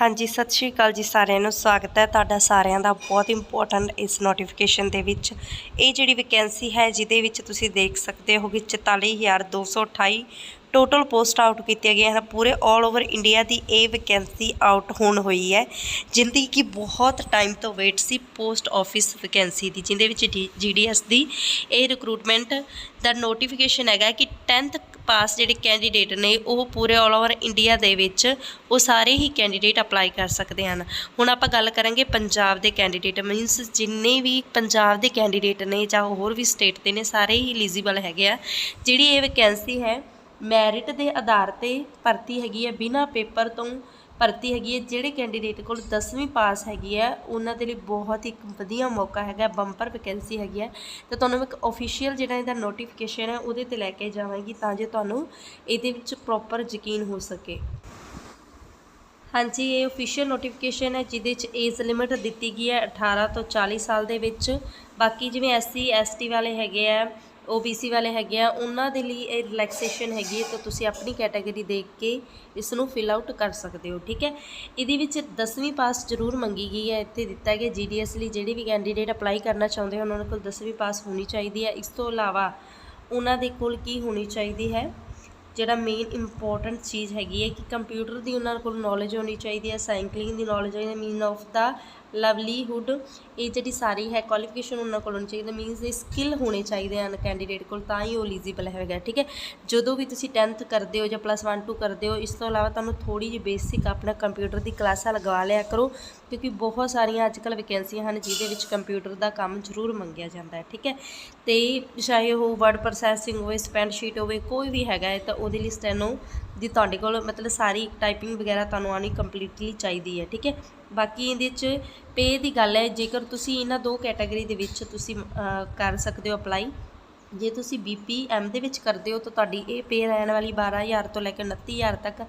ਹਾਂਜੀ, ਸਤਿ ਸ਼੍ਰੀ ਅਕਾਲ ਜੀ ਸਾਰਿਆਂ ਨੂੰ। ਸਵਾਗਤ ਹੈ ਤੁਹਾਡਾ ਸਾਰਿਆਂ ਦਾ ਬਹੁਤ ਇੰਪੋਰਟੈਂਟ ਇਸ ਨੋਟੀਫਿਕੇਸ਼ਨ ਦੇ ਵਿੱਚ। ਇਹ ਜਿਹੜੀ ਵੈਕੈਂਸੀ ਹੈ, ਜਿਹਦੇ ਵਿੱਚ ਤੁਸੀਂ ਦੇਖ ਸਕਦੇ ਹੋ ਕਿ 44228 ਟੋਟਲ ਪੋਸਟ ਆਊਟ ਕੀਤੀਆਂ ਗਈਆਂ ਹਨ। ਪੂਰੇ 올 ਓਵਰ ਇੰਡੀਆ ਦੀ ਇਹ ਵੈਕੈਂਸੀ ਆਊਟ ਹੋਣ ਹੋਈ ਹੈ, ਜਿੰਦੀ ਕਿ ਬਹੁਤ ਟਾਈਮ ਤੋਂ ਵੇਟ ਸੀ ਪੋਸਟ ਆਫਿਸ ਵੈਕੈਂਸੀ ਦੀ ਜਿੰਦੇ ਵਿੱਚ ਜੀਡੀਐਸ ਦੀ ਇਹ ਰਿਕਰੂਟਮੈਂਟ ਦਾ ਨੋਟੀਫਿਕੇਸ਼ਨ ਹੈਗਾ ਕਿ 10th ਪਾਸ ਜਿਹੜੇ ਕੈਂਡੀਡੇਟ ਨੇ, ਉਹ ਪੂਰੇ 올 ਓਵਰ ਇੰਡੀਆ ਦੇ ਵਿੱਚ ਉਹ ਸਾਰੇ ਹੀ ਕੈਂਡੀਡੇਟ ਅਪਲਾਈ ਕਰ ਸਕਦੇ ਹਨ। ਹੁਣ ਆਪਾਂ ਗੱਲ ਕਰਾਂਗੇ ਪੰਜਾਬ ਦੇ ਕੈਂਡੀਡੇਟ ਮੀਨਸ ਜਿੰਨੇ ਵੀ ਪੰਜਾਬ ਦੇ ਕੈਂਡੀਡੇਟ ਨੇ ਜਾਂ ਹੋਰ ਵੀ ਸਟੇਟ ਦੇ ਨੇ, ਸਾਰੇ ਹੀ ਐਲੀਜੀਬਲ ਹੈਗੇ ਆ। ਜਿਹੜੀ ਇਹ ਵੈਕੈਂਸੀ ਹੈ ਮੈਰਿਟ ਦੇ ਆਧਾਰ ਤੇ ਭਰਤੀ ਹੈਗੀ ਹੈ ਬਿਨਾ ਪੇਪਰ ਤੋਂ ਭਰਤੀ ਹੈਗੀ ਹੈ, ਜਿਹੜੇ ਕੈਂਡੀਡੇਟ ਕੋਲ 10ਵੀਂ ਪਾਸ ਹੈਗੀ ਹੈ, ਉਹਨਾਂ ਦੇ ਲਈ ਬਹੁਤ ਇੱਕ ਵਧੀਆ ਮੌਕਾ ਹੈਗਾ ਬੰਪਰ ਵੈਕੈਂਸੀ ਹੈਗੀ ਹੈ। ਤੇ ਤੁਹਾਨੂੰ ਇੱਕ ਅਫੀਸ਼ੀਅਲ ਜਿਹੜਾ ਇਹਦਾ ਨੋਟੀਫਿਕੇਸ਼ਨ ਹੈ, ਉਹਦੇ ਤੇ ਲੈ ਕੇ ਜਾਵਾਂਗੀ ਤਾਂ ਜੇ ਤੁਹਾਨੂੰ ਇਹਦੇ ਵਿੱਚ ਪ੍ਰੋਪਰ ਯਕੀਨ ਹੋ ਸਕੇ। ਹਾਂਜੀ, ਇਹ ਅਫੀਸ਼ੀਅਲ ਨੋਟੀਫਿਕੇਸ਼ਨ ਹੈ, ਜਿਹਦੇ ਵਿੱਚ ਏਜ ਲਿਮਿਟ ਦਿੱਤੀ ਗਈ ਹੈ 18 ਤੋਂ 40 ਸਾਲ ਦੇ ਵਿੱਚ। ਬਾਕੀ ਜਿਵੇਂ ਐਸਸੀ ਐਸਟੀ ਵਾਲੇ ਹੈਗੇ ਆ OBC ਵਾਲੇ ਹੈਗੇ ਆ, ਉਹਨਾਂ ਦੇ ਲਈ ਇਹ ਰਿਲੈਕਸੇਸ਼ਨ ਹੈਗੀ ਹੈ, ਤਾਂ ਤੁਸੀਂ ਆਪਣੀ ਕੈਟਾਗਰੀ ਦੇਖ ਕੇ ਇਸ ਨੂੰ ਫਿਲ ਆਊਟ ਕਰ ਸਕਦੇ ਹੋ, ਠੀਕ ਹੈ? ਇਹਦੇ ਵਿੱਚ 10ਵੀਂ ਪਾਸ ਜ਼ਰੂਰ ਮੰਗੀ ਗਈ ਹੈ, ਇੱਥੇ ਦਿੱਤਾ ਗਿਆ GDS ਲਈ, ਜਿਹੜੇ ਵੀ ਕੈਂਡੀਡੇਟ ਅਪਲਾਈ ਕਰਨਾ ਚਾਹੁੰਦੇ ਹਨ ਉਹਨਾਂ ਕੋਲ 10ਵੀਂ ਪਾਸ ਹੋਣੀ ਚਾਹੀਦੀ ਹੈ। ਇਸ ਤੋਂ ਇਲਾਵਾ ਉਹਨਾਂ ਦੇ ਕੋਲ ਕੀ ਹੋਣੀ ਚਾਹੀਦੀ ਹੈ? ਜਿਹੜਾ ਮੇਨ ਇੰਪੋਰਟੈਂਟ ਚੀਜ਼ ਹੈਗੀ ਹੈ ਕਿ ਕੰਪਿਊਟਰ ਦੀ ਉਹਨਾਂ ਕੋਲ ਨੌਲੇਜ ਹੋਣੀ ਚਾਹੀਦੀ ਹੈ ਸਾਈਕਲਿੰਗ ਦੀ ਨੌਲੇਜ ਹੋਣੀ ਮੀਨ ਆਫ ਦਾ ਲਵਲੀਹੁੱਡ ਇਹ ਜਿਹੜੀ ਸਾਰੀ ਹੈ ਕੁਆਲੀਫਿਕੇਸ਼ਨ ਉਹਨਾਂ ਕੋਲ ਹੋਣੀ ਚਾਹੀਦੀ ਮੀਨਸ ਇਹ ਸਕਿੱਲ ਹੋਣੇ ਚਾਹੀਦੇ ਹਨ ਕੈਂਡੀਡੇਟ ਕੋਲ, ਤਾਂ ਹੀ ਉਹ ਐਲੀਜੀਬਲ ਹੈਗਾ, ਠੀਕ ਹੈ। ਜਦੋਂ ਵੀ ਤੁਸੀਂ 10th ਕਰਦੇ ਹੋ ਜਾਂ ਪਲੱਸ 1 2 ਕਰਦੇ ਹੋ, ਇਸ ਤੋਂ ਇਲਾਵਾ ਤੁਹਾਨੂੰ ਥੋੜੀ ਜਿਹੀ ਬੇਸਿਕ ਆਪਣਾ ਕੰਪਿਊਟਰ ਦੀ ਕਲਾਸਾਂ ਲਗਵਾ ਲਿਆ ਕਰੋ, ਕਿਉਂਕਿ ਬਹੁਤ ਸਾਰੀਆਂ ਅੱਜ ਕੱਲ੍ਹ ਵੈਕੈਂਸੀਆਂ ਹਨ ਜਿਹਦੇ ਵਿੱਚ ਕੰਪਿਊਟਰ ਦਾ ਕੰਮ ਜ਼ਰੂਰ ਮੰਗਿਆ ਜਾਂਦਾ ਹੈ, ਠੀਕ ਹੈ। ਤੇ ਚਾਹੇ ਉਹ ਵਰਡ ਪ੍ਰੋਸੈਸਿੰਗ ਹੋਵੇ ਸਪੈਂਡਸ਼ੀਟ ਹੋਵੇ, ਕੋਈ ਵੀ ਹੈਗਾ ਹੈ, ਤਾਂ ਉਹਦੇ ਲਈ ਸਟੈਨੋ ਦੀ ਤੁਹਾਡੇ ਕੋਲ ਮਤਲਬ ਸਾਰੀ ਟਾਈਪਿੰਗ ਵਗੈਰਾ ਤੁਹਾਨੂੰ ਆਣੀ ਕੰਪਲੀਟਲੀ ਚਾਹੀਦੀ ਹੈ, ਠੀਕ ਹੈ? ਬਾਕੀ ਇਹਦੇ 'ਚ ਪੇ ਦੀ ਗੱਲ ਹੈ, ਜੇਕਰ ਤੁਸੀਂ ਇਹਨਾਂ ਦੋ ਕੈਟਾਗਰੀ ਦੇ ਵਿੱਚ ਤੁਸੀਂ ਕਰ ਸਕਦੇ ਹੋ ਅਪਲਾਈ ਜੇ ਤੁਸੀਂ ਬੀਪੀਐਮ ਦੇ ਵਿੱਚ ਕਰਦੇ ਹੋ ਤਾਂ ਤੁਹਾਡੀ ਇਹ ਪੇ ਰਹਿਣ ਵਾਲੀ 12000 ਤੋਂ ਲੈ ਕੇ 29000 ਤੱਕ।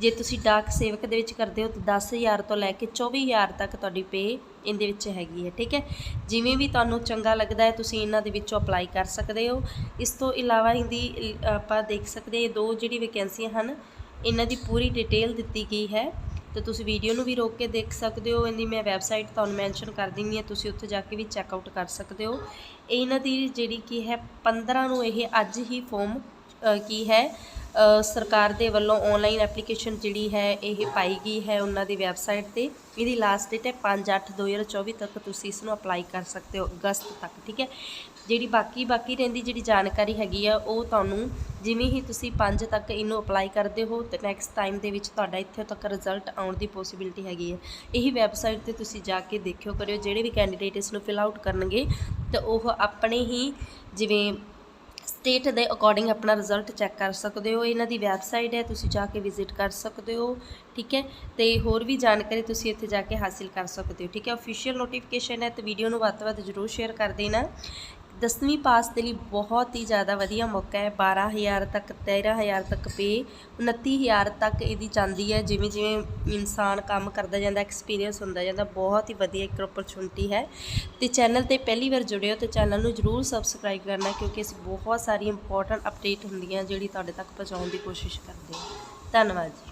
ਜੇ ਤੁਸੀਂ ਡਾਕ ਸੇਵਕ ਦੇ ਵਿੱਚ ਕਰਦੇ ਹੋ ਤਾਂ 10000 ਤੋਂ ਲੈ ਕੇ 24000 ਤੱਕ ਤੁਹਾਡੀ ਪੇ ਇਹਦੇ ਵਿੱਚ ਹੈਗੀ ਹੈ, ਠੀਕ ਹੈ? ਜਿਵੇਂ ਵੀ ਤੁਹਾਨੂੰ ਚੰਗਾ ਲੱਗਦਾ ਹੈ, ਤੁਸੀਂ ਇਹਨਾਂ ਦੇ ਵਿੱਚੋਂ ਅਪਲਾਈ ਕਰ ਸਕਦੇ ਹੋ। ਇਸ ਤੋਂ ਇਲਾਵਾ ਇਹਦੀ ਆਪਾਂ ਦੇਖ ਸਕਦੇ ਹਾਂ ਦੋ ਜਿਹੜੀ ਵੈਕੈਂਸੀਆਂ ਹਨ, ਇਹਨਾਂ ਦੀ ਪੂਰੀ ਡਿਟੇਲ ਦਿੱਤੀ ਗਈ ਹੈ। ਤੇ ਤੁਸੀਂ ਵੀਡੀਓ ਨੂੰ ਵੀ ਰੋਕ ਕੇ ਦੇਖ ਸਕਦੇ ਹੋ, ਇਹਦੀ ਮੈਂ ਵੈਬਸਾਈਟ ਤੁਹਾਨੂੰ ਮੈਂਸ਼ਨ ਕਰ ਦਿੰਨੀ ਆ ਤੁਸੀਂ ਉੱਥੇ ਜਾ ਕੇ ਵੀ ਚੈੱਕ ਆਊਟ ਕਰ ਸਕਦੇ ਹੋ। ਇਹਨਾਂ ਦੀ ਜਿਹੜੀ ਕੀ ਹੈ 15 ਨੂੰ ਇਹ ਅੱਜ ਹੀ ਫਾਰਮ ਕੀ ਹੈ ਸਰਕਾਰ ਦੇ ਵੱਲੋਂ ਆਨਲਾਈਨ ਐਪਲੀਕੇਸ਼ਨ ਜਿਹੜੀ ਹੈ, ਇਹ ਪਾਈ ਗਈ ਹੈ ਉਹਨਾਂ ਦੀ ਵੈਬਸਾਈਟ ਤੇ। ਇਹਦੀ ਲਾਸਟ ਡੇਟ ਹੈ 5/8/2024 ਤੱਕ ਤੁਸੀਂ ਇਸ ਨੂੰ ਅਪਲਾਈ ਕਰ ਸਕਦੇ ਹੋ, ਅਗਸਤ ਤੱਕ, ਠੀਕ ਹੈ? ਜਿਹੜੀ ਬਾਕੀ ਬਾਕੀ ਰਹਿੰਦੀ ਜਿਹੜੀ ਜਾਣਕਾਰੀ ਹੈਗੀ ਆ, ਉਹ ਤੁਹਾਨੂੰ ਜਿਵੇਂ ਹੀ ਤੁਸੀਂ 5 ਤੱਕ ਇਹਨੂੰ ਅਪਲਾਈ ਕਰਦੇ ਹੋ, ਤੇ ਨੈਕਸਟ ਟਾਈਮ ਦੇ ਵਿੱਚ ਤੁਹਾਡਾ ਇੱਥੇ ਤੱਕ ਰਿਜ਼ਲਟ ਆਉਣ ਦੀ ਪੋਸਿਬਿਲਿਟੀ ਹੈਗੀ ਹੈ। ਇਹੀ ਵੈਬਸਾਈਟ ਤੇ ਤੁਸੀਂ ਜਾ ਕੇ ਦੇਖਿਓ ਕਰਿਓ, ਜਿਹੜੇ ਵੀ ਕੈਂਡੀਡੇਟ ਇਸ ਨੂੰ ਫਿਲ ਆਊਟ ਕਰਨਗੇ, ਤਾਂ ਉਹ ਆਪਣੇ ਹੀ ਜਿਵੇਂ ਸਟੇਟ ਦੇ ਅਕੋਰਡਿੰਗ ਆਪਣਾ ਰਿਜ਼ਲਟ ਚੈੱਕ ਕਰ ਸਕਦੇ ਹੋ। ਇਹਨਾਂ ਦੀ ਵੈਬਸਾਈਟ ਹੈ, ਤੁਸੀਂ ਜਾ ਕੇ ਵਿਜ਼ਿਟ ਕਰ ਸਕਦੇ ਹੋ, ਠੀਕ ਹੈ? ਤੇ ਹੋਰ ਵੀ ਜਾਣਕਾਰੀ ਤੁਸੀਂ ਇੱਥੇ ਜਾ ਕੇ ਹਾਸਿਲ ਕਰ ਸਕਦੇ ਹੋ, ਠੀਕ ਹੈ? ਅਫੀਸ਼ੀਅਲ ਨੋਟੀਫਿਕੇਸ਼ਨ ਹੈ ਤੇ ਵੀਡੀਓ ਨੂੰ ਵੱਧ ਤੋਂ ਵੱਧ ਜ਼ਰੂਰ ਸ਼ੇਅਰ ਕਰ ਦੇਣਾ। ਦਸਵੀਂ ਪਾਸ ਦੇ ਲਈ ਬਹੁਤ ਹੀ ਜ਼ਿਆਦਾ ਵਧੀਆ ਮੌਕਾ ਹੈ। 12000 ਤੱਕ 13000 ਤੱਕ ਪੇ 29000 ਤੱਕ ਇਹਦੀ ਜਾਂਦੀ ਹੈ। ਜਿਵੇਂ ਜਿਵੇਂ ਇਨਸਾਨ ਕੰਮ ਕਰਦਾ ਜਾਂਦਾ ਐਕਸਪੀਰੀਅੰਸ ਹੁੰਦਾ ਜਾਂਦਾ, ਬਹੁਤ ਹੀ ਵਧੀਆ ਇੱਕ ਓਪਰਚੁਨਿਟੀ ਹੈ। ਤੇ ਚੈਨਲ ਤੇ ਪਹਿਲੀ ਵਾਰ ਜੁੜਿਓ ਹੋ ਤੇ ਚੈਨਲ ਨੂੰ ਜਰੂਰ ਸਬਸਕ੍ਰਾਈਬ ਕਰਨਾ ਕਿਉਂਕਿ ਅਸੀਂ ਬਹੁਤ ਸਾਰੀ ਇੰਪੋਰਟੈਂਟ ਅਪਡੇਟ ਹੁੰਦੀਆਂ ਜਿਹੜੀ ਤੁਹਾਡੇ ਤੱਕ ਪਹੁੰਚਾਉਣ ਦੀ ਕੋਸ਼ਿਸ਼ ਕਰਦੇ ਹਾਂ। ਧੰਨਵਾਦ ਜੀ।